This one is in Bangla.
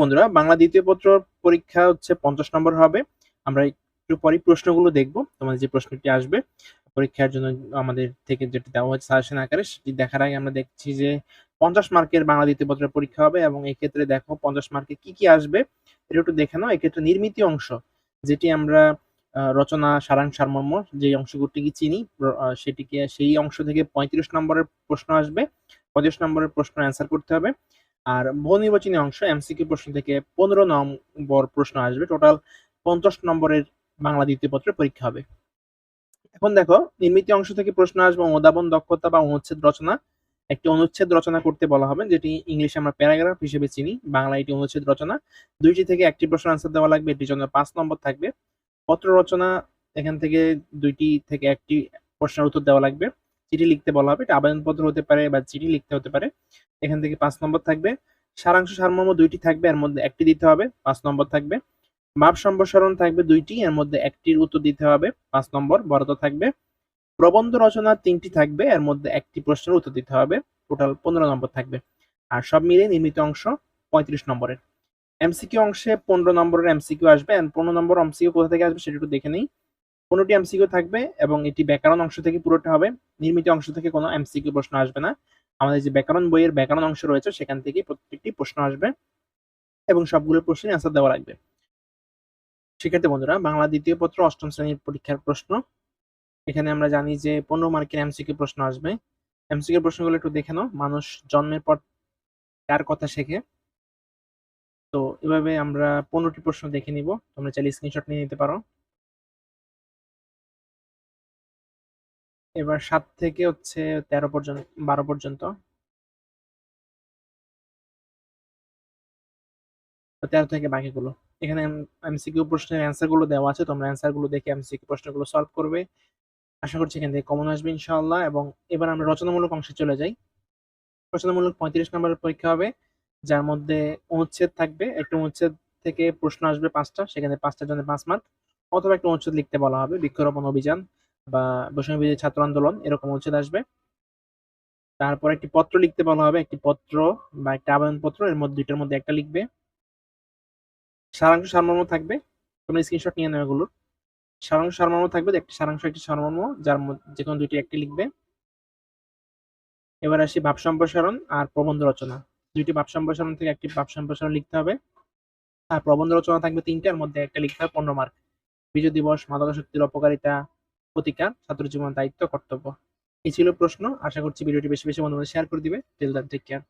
বন্ধুরা, বাংলা দ্বিতীয় পত্র পরীক্ষা হচ্ছে পঞ্চাশ নম্বর হবে। আমরা একটু পরে প্রশ্নগুলো দেখব, তোমাদের যে প্রশ্নটি আসবে। পরীক্ষার জন্য আমাদের থেকে যেটি দেওয়া হয়েছে সাজেশন আকারে, সেটি দেখার আগে আমরা দেখছি যে পঞ্চাশ মার্কের বাংলা দ্বিতীয় পত্রের পরীক্ষা হবে এবং এই ক্ষেত্রে দেখো পঞ্চাশ মার্কে কি কি আসবে, এটা একটু দেখে নাও। এক্ষেত্রে নির্মিতি অংশ, যেটি আমরা রচনা সারাংশ সারমর্ম যে অংশগুলিকে চিনি সেটিকে, সেই অংশ থেকে পঁয়ত্রিশ নম্বরের প্রশ্ন আসবে। পঁয়ত্রিশ নম্বরের প্রশ্ন অ্যান্সার করতে হবে। আর বহু নির্বাচনী অংশ এমসিকিউ প্রশ্ন থেকে পনেরো নম্বর প্রশ্ন আসবে। টোটাল পঞ্চাশ নম্বরের বাংলা দ্বিতীয় পত্রের পরীক্ষা হবে। এখন দেখো, নির্মিত অংশ থেকে প্রশ্ন আসবে অনুধাবন, দক্ষতা বা অনুচ্ছেদ রচনা। একটি অনুচ্ছেদ রচনা করতে বলা হবে, যেটি ইংলিশে আমরা প্যারাগ্রাফ হিসেবে চিনি। বাংলা এটি অনুচ্ছেদ রচনা। দুইটি থেকে একটি প্রশ্ন আনসার দেওয়া লাগবে, এটির জন্য পাঁচ নম্বর থাকবে। পত্র রচনা, এখান থেকে দুইটি থেকে একটি প্রশ্নের উত্তর দেওয়া লাগবে। চিঠি লিখতে বলা হবে। এটা আবেদনপত্র হতে পারে বা চিঠি লিখতে হতে পারে। এখান থেকে পাঁচ নম্বর থাকবে। সারাংশ সারমর্ম দুইটি থাকবে, এর মধ্যে একটি দিতে হবে, পাঁচ নম্বর থাকবে। মাপ সম্প্রসারণ থাকবে দুইটি, এর মধ্যে একটির উত্তর দিতে হবে, পাঁচ নম্বর বরাদ্দ থাকবে। প্রবন্ধ রচনা তিনটি থাকবে, এর মধ্যে একটি প্রশ্নের উত্তর দিতে হবে, টোটাল পনেরো নম্বর থাকবে। আর সব মিলিয়ে নির্মিত অংশ পঁয়ত্রিশ নম্বরের। এমসিকিউ অংশে পনেরো নম্বরের এমসিকিউ আসবে পনেরো নম্বর এমসিকিউ কোথা থেকে আসবে সেটা একটু দেখে নেই। পনেরোটি এমসিকিউ থাকবে এবং এটি ব্যাকরণ অংশ থেকে পুরোটা হবে। নির্মিত অংশ থেকে কোনো এমসিকিউ প্রশ্ন আসবে না। আমাদের যে ব্যাকরণ বইয়ের ব্যাকরণ অংশ রয়েছে, সেখান থেকে প্রত্যেকটি প্রশ্ন আসবে এবং সবগুলো প্রশ্নের অ্যান্সার দেওয়া লাগবে। শিক্ষার্থী বন্ধুরা, বাংলা দ্বিতীয় পত্র অষ্টম শ্রেণির পরীক্ষার প্রশ্ন। এখানে আমরা জানি যে পনেরো মার্কের এমসিকিউ প্রশ্ন আসবে। এমসিকিউ প্রশ্নগুলো একটু দেখে নাও। মানুষ জন্মের পর কার কথা শেখে? তো এভাবে আমরা পনেরোটি প্রশ্ন দেখে নিব। তোমরা চাইলে স্ক্রিনশট নিয়ে নিতে পারো। এবার সাত থেকে হচ্ছে তেরো পর্যন্ত, বারো পর্যন্ত। তেরো থেকে বাকিগুলো। এখানে এমসিকিউ প্রশ্নের অ্যান্সারগুলো দেওয়া আছে, তোমরা অ্যান্সারগুলো দেখে এমসিকিউ প্রশ্নগুলো সলভ করবে। আশা করছি এখান থেকে কমন আসবে ইনশাআল্লাহ, এবং এবার আমরা রচনামূলক অংশে চলে যাই। রচনামূলক পঁয়ত্রিশ নম্বরের পরীক্ষা হবে, যার মধ্যে অনুচ্ছেদ থাকবে। একটা অনুচ্ছেদ থেকে প্রশ্ন আসবে পাঁচটা, সেখানে পাঁচটার জন্য পাঁচ মার্ক, অথবা একটা অনুচ্ছেদ লিখতে বলা হবে, বৃক্ষরোপণ অভিযান। বা বৈষম্য বিরোধী ছাত্র আন্দোলন এরকম অনুচ্ছেদ আসবে। তারপর একটি পত্র লিখতে বলা হবে, একটি পত্র বা একটা আবেদনপত্র, এর মধ্যে, দুইটার মধ্যে একটা লিখবে। সারাংশ সারমর্ম থাকবে, তোমরা স্ক্রিনশট নিয়ে নেবে এগুলোর। সারাংশ সারমর্ম থাকবে, একটি সারাংশ, একটি সারমর্ম, যার মধ্যে যে কোনো দুইটি একটি লিখবে। এবার আসি ভাব সম্প্রসারণ আর প্রবন্ধ রচনা। দুইটি ভাব সম্প্রসারণ থেকে একটি ভাব সম্প্রসারণ লিখতে হবে। আর প্রবন্ধ রচনা থাকবে তিনটার মধ্যে একটা লিখতে হবে পনেরো মার্ক। বিজয় দিবস, মাদকাসক্তির অপকারিতা প্রতিকার ছাত্র জীবন দায়িত্ব, কর্তব্য। এই ছিল প্রশ্ন। আশা করছি ভিডিওটি বেশি বেশি বন্ধুদের শেয়ার করে দিবে। Till than take care